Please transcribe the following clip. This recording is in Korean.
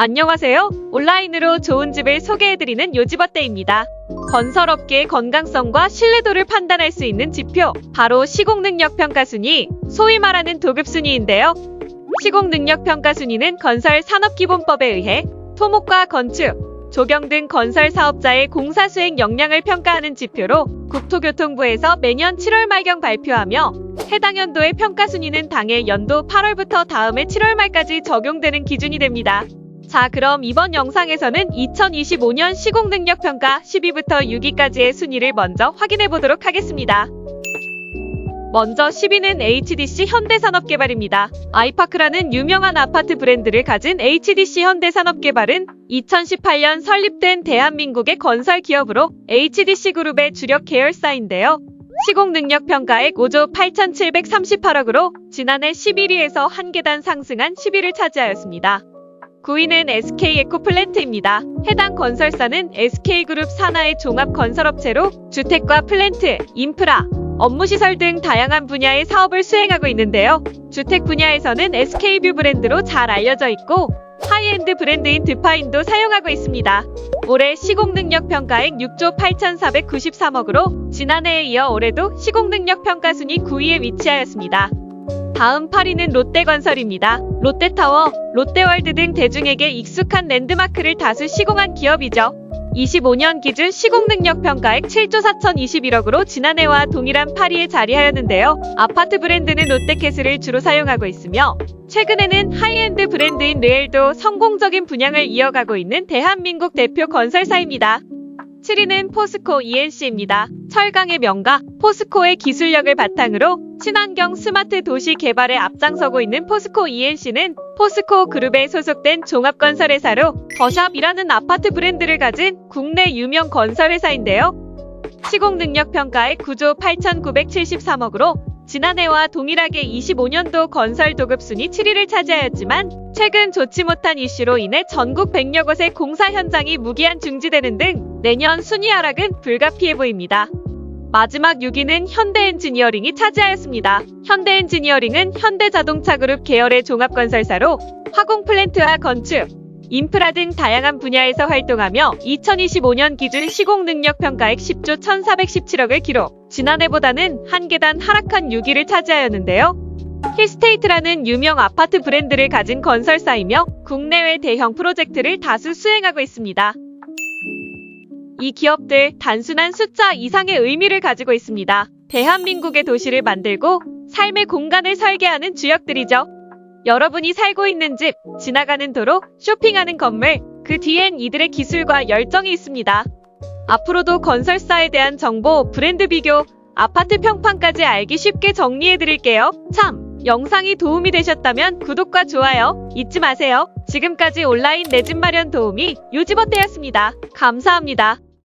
안녕하세요. 온라인으로 좋은 집을 소개해드리는 요지버때입니다. 건설업계의 건강성과 신뢰도를 판단할 수 있는 지표, 바로 시공능력평가순위, 소위 말하는 도급순위인데요. 시공능력평가순위는 건설산업기본법에 의해 토목과 건축, 조경 등 건설 사업자의 공사 수행 역량을 평가하는 지표로 국토교통부에서 매년 7월 말경 발표하며 해당 연도의 평가 순위는 당해 연도 8월부터 다음해 7월 말까지 적용되는 기준이 됩니다. 자, 그럼 이번 영상에서는 2025년 시공능력평가 10위부터 6위까지의 순위를 먼저 확인해 보도록 하겠습니다. 먼저 10위는 HDC 현대산업개발입니다. 아이파크라는 유명한 아파트 브랜드를 가진 HDC 현대산업개발은 2018년 설립된 대한민국의 건설 기업으로 HDC 그룹의 주력 계열사인데요. 시공능력 평가액 5조 8,738억으로 지난해 11위에서 한 계단 상승한 10위를 차지하였습니다. 9위는 SK 에코플랜트입니다. 해당 건설사는 SK그룹 산하의 종합건설업체로 주택과 플랜트, 인프라, 업무시설 등 다양한 분야의 사업을 수행하고 있는데요. 주택 분야에서는 SK뷰 브랜드로 잘 알려져 있고 하이엔드 브랜드인 드파인도 사용하고 있습니다. 올해 시공능력 평가액 6조 8,493억으로 지난해에 이어 올해도 시공능력 평가 순위 9위에 위치하였습니다. 다음 8위는 롯데건설입니다. 롯데타워, 롯데월드 등 대중에게 익숙한 랜드마크를 다수 시공한 기업이죠. 25년 기준 시공능력 평가액 7조 4,021억으로 지난해와 동일한 8위에 자리하였는데요. 아파트 브랜드는 롯데캐슬을 주로 사용하고 있으며 최근에는 하이엔드 브랜드인 르엘도 성공적인 분양을 이어가고 있는 대한민국 대표 건설사입니다. 7위는 포스코 ENC입니다. 철강의 명가 포스코의 기술력을 바탕으로 친환경 스마트 도시 개발에 앞장서고 있는 포스코 ENC는 포스코 그룹에 소속된 종합건설회사로 더샵이라는 아파트 브랜드를 가진 국내 유명 건설회사인데요. 시공능력 평가액 9조 8,973억으로 지난해와 동일하게 25년도 건설 도급 순위 7위를 차지하였지만 최근 좋지 못한 이슈로 인해 전국 100여 곳의 공사 현장이 무기한 중지되는 등 내년 순위 하락은 불가피해 보입니다. 마지막 6위는 현대엔지니어링이 차지하였습니다. 현대엔지니어링은 현대자동차그룹 계열의 종합건설사로 화공 플랜트와 건축, 인프라 등 다양한 분야에서 활동하며 2025년 기준 시공 능력 평가액 10조 1,417억을 기록. 지난해보다는 한 계단 하락한 6위를 차지하였는데요. 힐스테이트라는 유명 아파트 브랜드를 가진 건설사이며 국내외 대형 프로젝트를 다수 수행하고 있습니다. 이 기업들 단순한 숫자 이상의 의미를 가지고 있습니다. 대한민국의 도시를 만들고 삶의 공간을 설계하는 주역들이죠. 여러분이 살고 있는 집, 지나가는 도로, 쇼핑하는 건물, 그 뒤엔 이들의 기술과 열정이 있습니다. 앞으로도 건설사에 대한 정보, 브랜드 비교, 아파트 평판까지 알기 쉽게 정리해드릴게요. 참! 영상이 도움이 되셨다면 구독과 좋아요 잊지 마세요. 지금까지 온라인 내 집 마련 도우미 요지버때였습니다. 감사합니다.